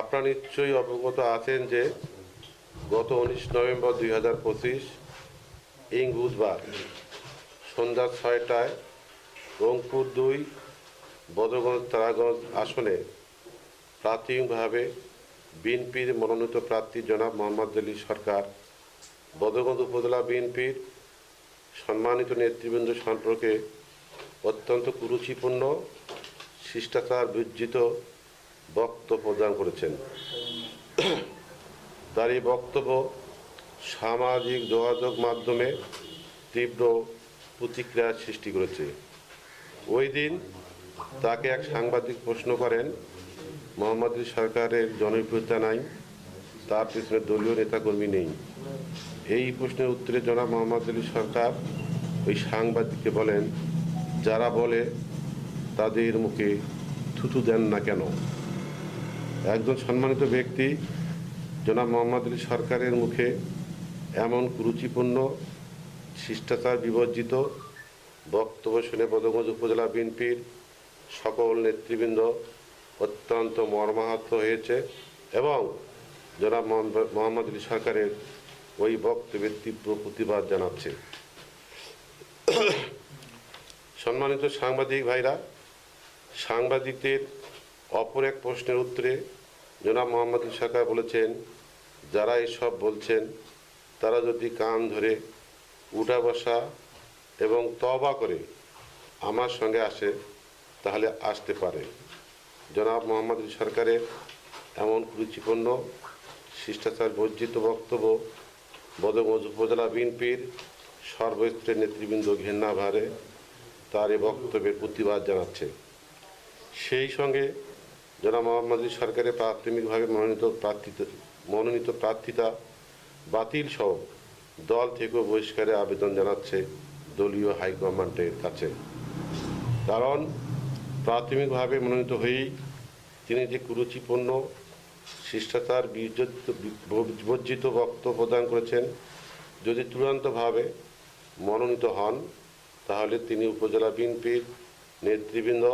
আপনারা নিশ্চয়ই অবগত আছেন যে গত উনিশ নভেম্বর দুই হাজার পঁচিশ ইং বুধবার সন্ধ্যা ছয়টায় রংপুর দুই বদরগঞ্জ তারাগঞ্জ আসনে প্রাথমিকভাবে বিএনপির মনোনীত প্রার্থী জনাব মোহাম্মদ আলী সরকার, বদরগঞ্জ উপজেলা বিএনপির সম্মানিত নেতৃবৃন্দ সম্পর্কে অত্যন্ত কুরুচিপূর্ণ, শিষ্টাচার বিজ্জিত বক্তব্য প্রদান করেছেন। তার এই বক্তব্য সামাজিক যোগাযোগ মাধ্যমে তীব্র প্রতিক্রিয়ার সৃষ্টি করেছে। ওই দিন তাকে এক সাংবাদিক প্রশ্ন করেন, মোহাম্মদ সরকারের জনপ্রিয়তা নাই, তার পিছনে দলীয় নেতাকর্মী নেই। এই প্রশ্নের উত্তরে জনাব মোহাম্মদ আলী সরকার ওই সাংবাদিককে বলেন, যারা বলে তাদের মুখে থুতু দেন না কেন? একজন সম্মানিত ব্যক্তি, জনাব মোহাম্মদ আলী সরকারের মুখে এমন কুরুচিপূর্ণ, শিষ্টাচার বিবর্জিত, বক্তব্য শুনে বদগঞ্জ উপজেলা বিএনপির সকল নেতৃবৃন্দ অত্যন্ত মর্মাহত হয়েছে এবং জনাব মোহাম্মদ আলী সরকারের ওই বক্তব্যের তীব্র প্রতিবাদ জানাচ্ছে। সম্মানিত সাংবাদিক ভাইরা, সাংবাদিকদের অপর এক প্রশ্নের উত্তরে জনাব মোহাম্মদ সরকার বলেছেন, যারা এসব বলছেন, তারা যদি কান ধরে উঠা বসা এবং তবা করে আমার সঙ্গে আসে, তাহলে আসতে পারে। জনাব মোহাম্মদ সরকারের এমন কুরুচিপূর্ণ শিষ্টাচার বর্জিত বক্তব্য বদগঞ্জ উপজেলা বিএনপির সর্বস্তরের নেতৃবৃন্দ ঘেন্নাভারে তার এ বক্তব্যের প্রতিবাদ জানাচ্ছে। সেই সঙ্গে জনাব মোহাম্মদ সরকারের প্রাথমিকভাবে মনোনীত প্রার্থিতা মনোনীত প্রার্থিতা বাতিল সহ দল থেকে বহিষ্কারের আবেদন জানাচ্ছে দলীয় হাইকমান্ডের কাছে। কারণ প্রাথমিকভাবে মনোনীত হয়েই তিনি যে কুরুচিপূর্ণ, শিষ্টাচার বর্জিত বক্তব্য প্রদান করেছেন, যদি চূড়ান্তভাবে মনোনীত হন, তাহলে তিনি উপজেলা বিএনপির নেতৃবৃন্দ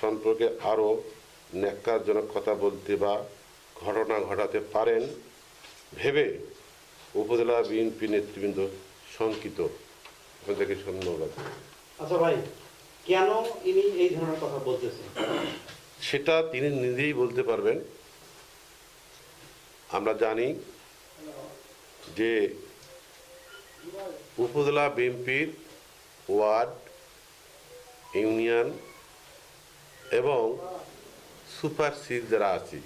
সম্পর্কে আরও ন্যাক্কারজনক কথা বলতে বা ঘটনা ঘটাতে পারেন ভেবে উপজেলা বিএনপি নেতৃবৃন্দ শঙ্কিত। আপনাদেরকে ধন্যবাদ। আচ্ছা ভাই কেন ইনি এই ধরনের কথা বলতেছেন? সেটা তিনি নিজেই বলতে পারবেন। আমরা জানি যে উপজেলা বিএনপির ওয়ার্ড ইউনিয়ন এবং supersiderasi.